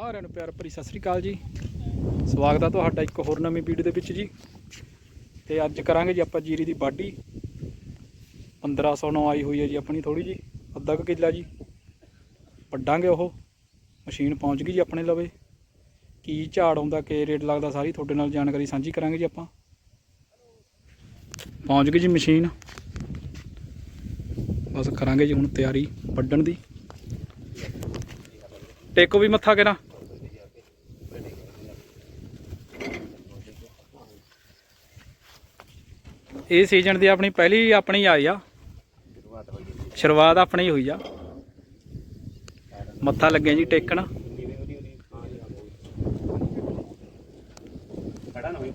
ਸਾਰਿਆਂ ਨੂੰ ਪਿਆਰ ਭਰੀ ਸਤਿ ਸ੍ਰੀ ਅਕਾਲ ਜੀ। ਸਵਾਗਤ ਆ ਤੁਹਾਡਾ ਇੱਕ ਹੋਰ ਨਵੀਂ ਵੀਡੀਓ ਦੇ ਵਿੱਚ ਜੀ। ਤੇ ਅੱਜ ਕਰਾਂਗੇ ਜੀ ਆਪਾਂ ਜੀਰੀ ਦੀ ਵਾਢੀ 1509 ਆਈ ਹੋਈ ਹੈ ਜੀ ਆਪਣੀ ਥੋੜੀ ਜੀ ਅੱਧਾ ਕੁ ਕਿੱਲਾ ਜੀ। ਵੱਢਾਂਗੇ ਉਹ, ਮਸ਼ੀਨ ਪਹੁੰਚ ਗਈ ਜੀ ਆਪਣੇ ਲਵੇ। ਕੀ ਝਾੜ ਆਉਂਦਾ, ਕੀ ਰੇਟ ਲੱਗਦਾ ਸਾਰੀ ਤੁਹਾਡੇ ਨਾਲ ਜਾਣਕਾਰੀ ਸਾਂਝੀ ਕਰਾਂਗੇ ਜੀ ਆਪਾਂ। ਪਹੁੰਚ ਗਈ ਜੀ ਮਸ਼ੀਨ। ਬਸ ਕਰਾਂਗੇ ਜੀ ਹੁਣ ਤਿਆਰੀ ਵੱਢਣ ਦੀ। ਟੇਕੋ ਵੀ ਮੱਥਾ ਕਿਹੜਾ? ਇਹ ਸੀਜ਼ਨ ਦੀ ਆਪਣੀ ਪਹਿਲੀ ਆਪਣੀ ਆਈ ਆ। ਸ਼ੁਰੂਆਤ ਆਪਣੀ ਹੋਈ ਆ। ਮੱਥਾ ਲੱਗਿਆ ਜੀ ਟੇਕਣ। ਖੜਾ ਨਾ? ਹੋਈ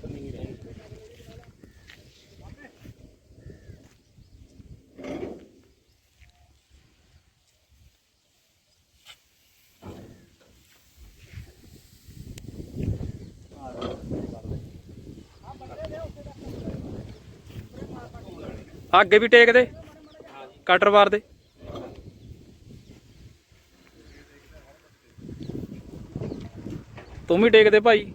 ਅੱਗੇ ਵੀ ਟੇਕ ਦੇ ਕਟਰ ਵਾਰ ਦੇ। ਤੂੰ ਵੀ ਟੇਕ ਦੇ ਭਾਈ।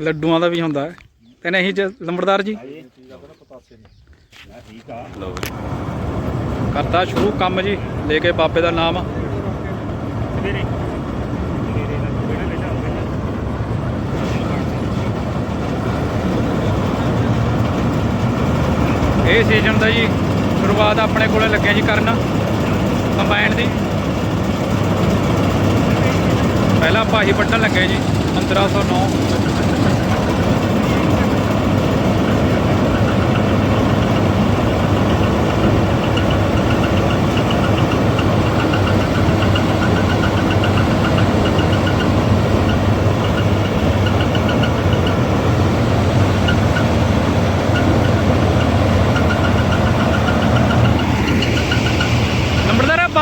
ਲੱਡੂਆਂ ਦਾ ਵੀ ਹੁੰਦਾ ਤੇ ਨਹੀਂ ਜ ਲੰਬੜਦਾਰ ਜੀ। ਚੀਜ਼ ਠੀਕ ਆ ਲਓ ਕਰਤਾ ਸ਼ੁਰੂ ਕੰਮ ਜੀ, ਲੈ ਕੇ ਬਾਬੇ ਦਾ ਨਾਮ। ਇਹ ਸੀਜ਼ਨ ਦਾ ਜੀ, ਸ਼ੁਰੂਆਤ ਆਪਣੇ ਕੋਲੇ ਲੱਗਿਆ ਜੀ ਕਰਨ ਕੰਬਾਈਨ ਦੀ। ਪਹਿਲਾਂ ਭਾਈ ਵੱਢਣ ਲੱਗੇ ਜੀ 1509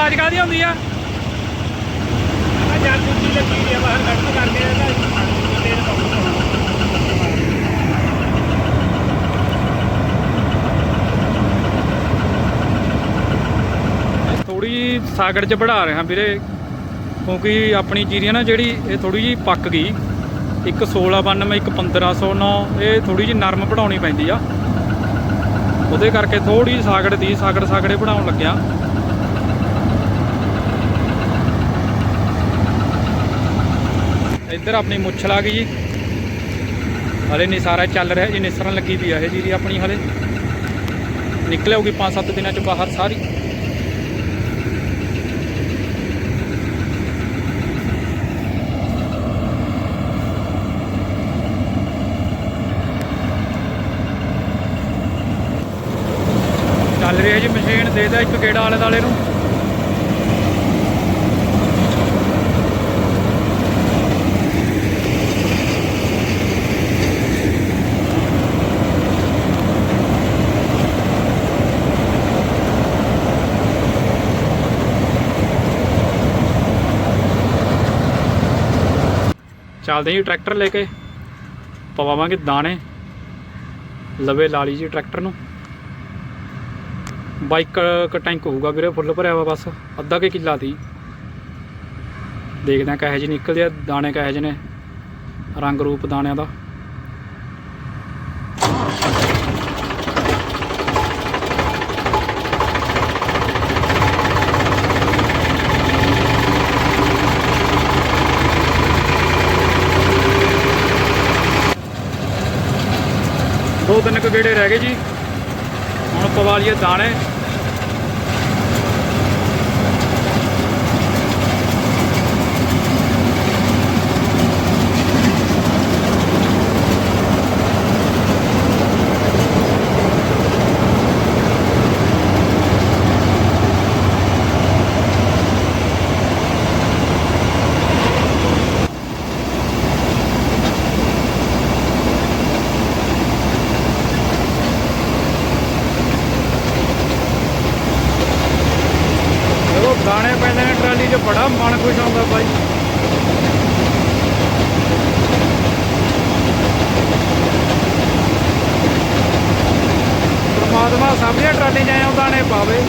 ਆਵਾਜ਼ ਕਾਦੀ ਆਉਂਦੀ ਆ? ਥੋੜੀ ਸਾਗੜ ਚ ਵਧਾ ਰਿਹਾ ਵੀਰੇ, ਕਿਉਂਕਿ ਆਪਣੀ ਜੀਰੀ ਨਾ ਜਿਹੜੀ, ਇਹ ਥੋੜੀ ਜੀ ਪੱਕ ਗਈ। ਇੱਕ 1692 ਇੱਕ 1509 ਇਹ ਥੋੜੀ ਜੀ ਨਰਮ ਪੜਾਉਣੀ ਪੈਂਦੀ ਆ। ਉਹਦੇ ਕਰਕੇ ਥੋੜੀ ਸਾਗੜ ਦੀ ਸਾਗੜ ਸਾਗੜੇ ਵਧਾਉਣ ਲੱਗਿਆ। ਇੱਧਰ ਆਪਣੀ ਮੁੱਛਲ ਆ ਗਈ ਜੀ। ਹਲੇ ਨਿਸਾਰਾ ਚੱਲ ਰਿਹਾ ਜੀ ਨਿਸਰਨ ਲੱਗੀ ਵੀ ਆ ਇਹ ਜੀਰੀ ਆਪਣੀ ਹਲੇ। ਨਿਕਲੇ ਹੋਗੀ 5-7 ਦਿਨਾਂ ਚ ਬਾਹਰ ਸਾਰੀ। ਚੱਲ ਰਹੀ ਹੈ ਜੀ ਮਸ਼ੀਨ, ਦੇ ਦਾ ਇੱਕ ਗੇੜਾ ਆਲੇ ਦਾਲੇ ਨੂੰ। ਚੱਲਦੇ ਜੀ ਟਰੈਕਟਰ ਲੈ ਕੇ। ਪਵਾਵਾਂਗੇ ਦਾਣੇ। ਲਵੇ ਲਾਲੀ ਜੀ ਟਰੈਕਟਰ ਨੂੰ। ਬਾਈਕ ਕ ਟੈਂਕ ਹੋਊਗਾ ਵੀਰੇ, ਫੁੱਲ ਭਰਿਆ ਵਾ ਬਸ। ਅੱਧਾ ਕੇ ਕਿੱਲਾ ਤੀ ਦੇਖਦੇ ਆ ਕਹੇ ਜੀ ਨਿਕਲਦੇ ਆ, ਦਾਣੇ ਕਹੇ ਜਿਹੇ ਨੇ। ਰੰਗ ਰੂਪ ਦਾਣਿਆਂ ਦਾ। ਦੋ ਤਿੰਨ ਕੁ ਗੇੜੇ ਰਹਿ ਗਏ ਜੀ। ਹੁਣ ਪਵਾ ਲਈਏ ਦਾਣੇ। ਜਦੋਂ ਦਾਣੇ ਪੈਂਦੇ ਨੇ ਟਰਾਲੀ 'ਚ, ਬੜਾ ਮਨ ਖੁਸ਼ ਹੁੰਦਾ ਬਾਈ। ਪਰਮਾਤਮਾ ਸਭ ਟਰਾਲੀ 'ਚ ਆਇਆ ਦਾਣੇ ਪਾਵੇ।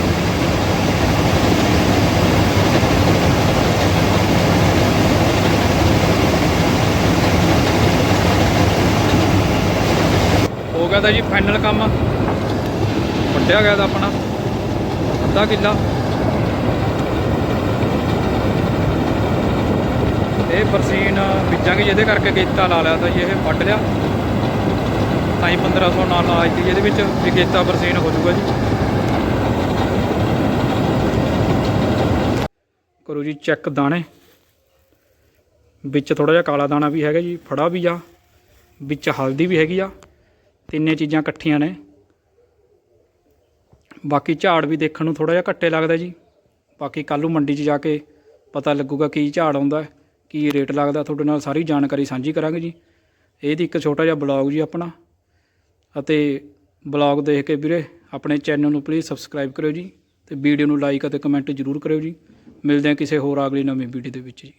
ਹੋ ਗਿਆ ਤਾਂ ਜੀ ਫਾਈਨਲ ਕੰਮ। ਵੱਡਿਆ ਗਿਆ ਤਾਂ ਆਪਣਾ। ਅੱਧਾ ਕਿੱਲਾ। ਇਹ ਬਰਸੀਨ ਬੀਜਾਂਗੇ ਜਿਹਦੇ ਕਰਕੇ ਗੇਤਾ ਲਾ ਲਿਆ ਤਾਂ ਜੀ ਇਹ ਵੱਢ ਲਿਆ। ਤਾਂ ਹੀ 1500 ਨਾਲ ਲਾ ਦਿੱਤੀ ਇਹਦੇ ਵਿੱਚ ਵੀ ਗੇਤਾ ਬਰਸੀਨ ਹੋ ਜਾਊਗਾ ਜੀ। ਕਰੋ ਜੀ ਚੈੱਕ ਦਾਣੇ। ਵਿੱਚ ਥੋੜਾ ਜਿਹਾ ਕਾਲਾ ਦਾਣਾ ਵੀ ਹੈਗਾ ਜੀ ਫੜਾ ਵੀ ਆ। ਵਿੱਚ ਹਲਦੀ ਵੀ ਹੈਗੀ ਆ। ਤਿੰਨੇ ਚੀਜ਼ਾਂ ਇਕੱਠੀਆਂ ਨੇ। ਬਾਕੀ ਝਾੜ ਵੀ ਦੇਖਣ ਨੂੰ ਥੋੜਾ ਜਿਹਾ ਘੱਟੇ ਲੱਗਦਾ ਜੀ। ਬਾਕੀ ਕੱਲ੍ਹ ਨੂੰ ਮੰਡੀ 'ਚ ਜਾ ਕੇ ਪਤਾ ਲੱਗੂਗਾ ਕੀ ਝਾੜ ਆਉਂਦਾ ਹੈ, ਕੀ ਰੇਟ ਲੱਗਦਾ ਤੁਹਾਡੇ ਨਾਲ ਸਾਰੀ ਜਾਣਕਾਰੀ ਸਾਂਝੀ ਕਰਾਂਗੇ ਜੀ। ਇਹਦੀ ਇੱਕ ਛੋਟਾ ਜਿਹਾ ਬਲੌਗ ਜੀ ਆਪਣਾ। ਅਤੇ ਬਲੌਗ ਦੇਖ ਕੇ ਵੀਰੇ ਆਪਣੇ ਚੈਨਲ ਨੂੰ ਪਲੀਜ਼ ਸਬਸਕ੍ਰਾਈਬ ਕਰਿਓ ਜੀ। ਤੇ ਵੀਡੀਓ ਨੂੰ ਲਾਈਕ ਅਤੇ ਕਮੈਂਟ ਜ਼ਰੂਰ ਕਰਿਓ ਜੀ। ਮਿਲਦੇ ਹਾਂ ਕਿਸੇ ਹੋਰ ਅਗਲੀ ਨਵੀਂ ਵੀਡੀਓ ਦੇ ਵਿੱਚ ਜੀ।